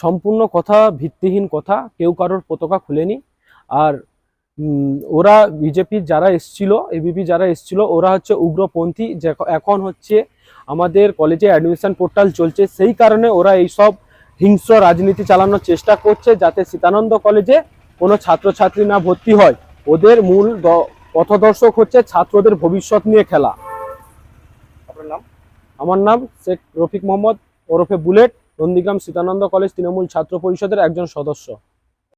সম্পূর্ণ কথা ভিত্তিহীন কথা কেউ কারোর পতাকা খুলেনি। আর ওরা বিজেপির যারা এসছিল এবিপি যারা এসছিল ওরা হচ্ছে উগ্রপন্থী। যে এখন হচ্ছে আমাদের কলেজে অ্যাডমিশন পোর্টাল চলছে সেই কারণে ওরা এইসব হিংস্র রাজনীতি চালানোর চেষ্টা করছে যাতে সীতানন্দ কলেজে কোনো ছাত্রছাত্রী না ভর্তি হয়। ওদের মূল দ- পথদর্শক হচ্ছে ছাত্রদের ভবিষ্যৎ নিয়ে খেলা। আপনার নাম? আমার নাম শেখ রফিক মোহাম্মদ ওরফে বুলেট। নন্দীগ্রাম সীতানন্দ কলেজ তৃণমূল ছাত্র পরিষদের একজন সদস্য।